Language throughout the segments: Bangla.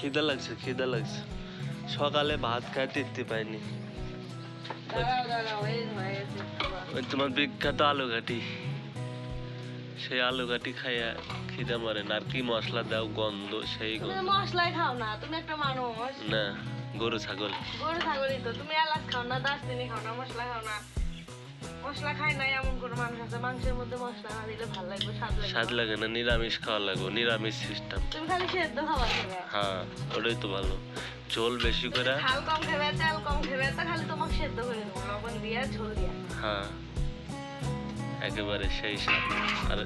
খিদা লাগছে খিদা লাগছে। সকালে ভাত খাই তৃপ্তি পাইনি। তোমার বিখ্যাত আলু ঘাটি সেই আলু ঘাটি খাইয়া খিদা মারে না আর কি মশলা দাও গন্ধ সেই গন্ধ। মশলাই খাও না তুমি একটা মানুষ। না গরু ছাগল। গরু ছাগলই তো তুমি এলাচ খাও না দারচিনি খাও না মশলা খাও না। মশলা খাই না এমন কোনো মানুষ আছে মাংসের মধ্যে মশলা না দিলে ভালো লাগবে স্বাদ লাগবে। স্বাদ লাগে না নিরামিষ খাওয়া লাগবে নিরামিষ সিস্টেম তুমি খালি সেদ্ধ খাবার খাবে হ্যাঁ ওটাই তো ভালো। ঝোল বেশি করে। ঝাল কম খাবে তেল কম খাবে তা খালি তোমাকে সেদ্ধ করে দেবো লবণ দিয়ে ঝোল দিয়ে। হ্যাঁ একেবারে সেই স্বাদ। আর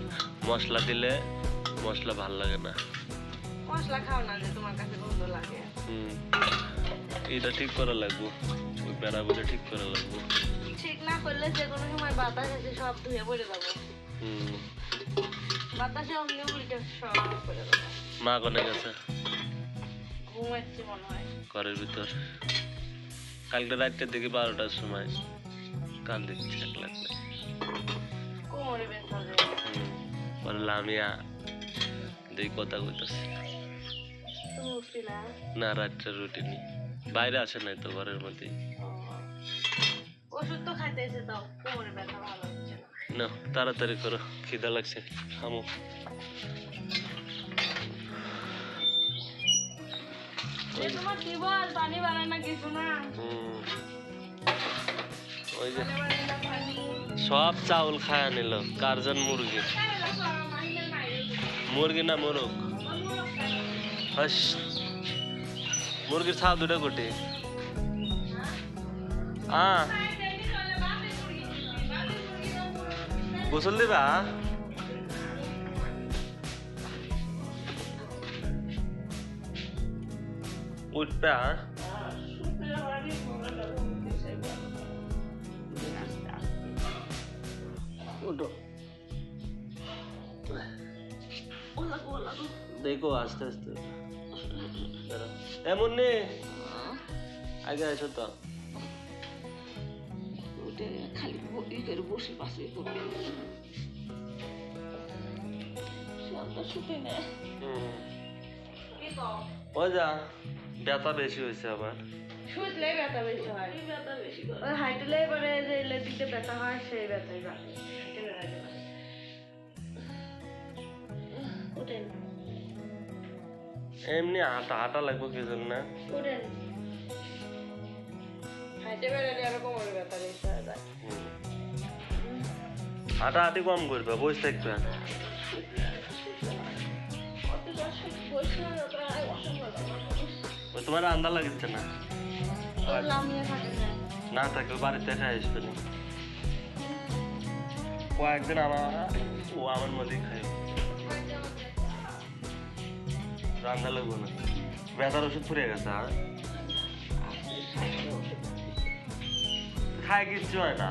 মশলা দিলে মশলা ভালো লাগে না। মশলা খাও না যে তোমার কাছে গন্ধ লাগে। হুম এটা ঠিক করা লাগবো ওই বেড়াগুলো ঠিক করা লাগবো। করলে যে কোনো সময় বাতাস এসে সব ধুয়ে পড়ে যাব। বাতাসে অমনি উল্টে সব পড়ে যাব। মা কোনে গেছে? ঘুমাচ্ছি মনে হয়। ঘরের ভিতর। কালকে রাত্রের দিকে বারোটার সময় কান দিচ্ছে এক কোমরে ব্যথা লামিয়া দেখি কথা কইতেছে। না। রাত্রের রুটিনি বাইরে আসে নাই তো ঘরের মধ্যেই। ওষুধ তো এসে তাও কোমরে ব্যথা ভালো হচ্ছে না না তাড়াতাড়ি করো খিদা লাগছে খামো তোমার কি বল পানি বানায় না কিছু না? ওই যে পানি বানায় না পানি সব চাউল খায়া নিল কার্জন মুরগি? মুরগি না মোরগ? হাস মুরগির ছাও দুটো কোটি। আ গোসল দিবা? উঠবা। উঠো। দেখো আস্তে আস্তে। এমন নে। আগে এসো তো। খালি ই বসে পাশে করবে না ওই যা ব্যথা বেশি হয়েছে আবার। শুতলে ব্যথা বেশি হয়। ব্যথা বেশি ওই হাইটলে এবারে যে লেডিতে ব্যথা হয় সেই ব্যথাই বাড়ে হাঁটতে বেড়াতে পারে। উঠেন। এমনি হাঁটা হাঁটা লাগবে কি জন্য? হাইটে বেড়ালে আরও কোমরে ব্যথা বেশি হয়ে। হাঁটা হাঁটি কম করবে, বসে থাকবে তোমার আন্দা লাগছে না? না থাকলে বাড়িতে এসে আসবে না। কয়েকদিন আমার, ও আমার মধ্যেই খাই রান্না লাগবো না। ব্যথার ওষুধ ফুরিয়ে গেছে, আর? খায় কিচ্ছু হয় না।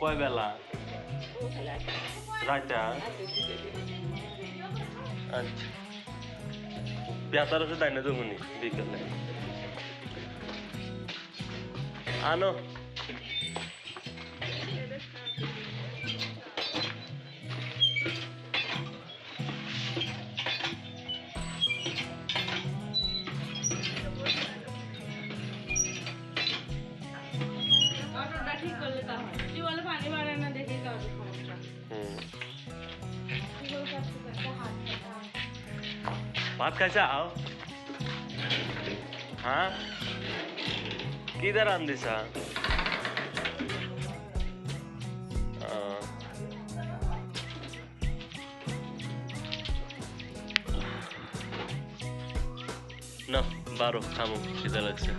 কয় বেলা রাইটা আচ্ছা ব্যথার ওষুধ আইনে তুমি বিকেলে? আনো। ভাত খাইছাও হ্যাঁ কি দা রান্ধিছা আহ, না বারো খামো খিদে লাগছে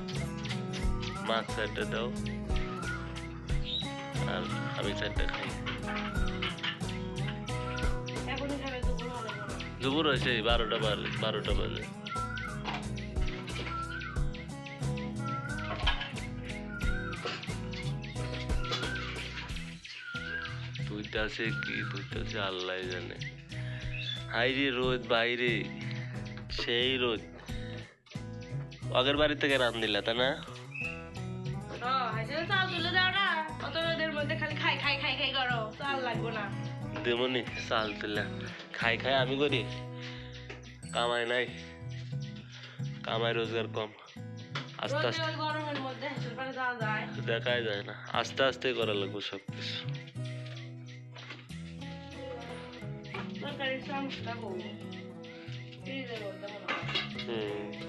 মাছ চারটে দাও আর আমি চারটে দুপুর হয়েছে বারোটা বাজে বারোটা বাজে। তুইতাছে কি তুইতাছে আল্লাহ জানে। হাইরে রোদ বাইরে সেই রোদ। আগের বাড়ি থেকে রান দিলা তা না? তুলে দাও না। অত রোদের চাল লাগবে না। দেমনি চাল তুলে। খাই খাই আমি করি। কামাই নাই। কামাই রোজগার কম। আস্তে আস্তে। দেখাই যায় না। আস্তে আস্তে করা লাগবে সব কিছু হুম।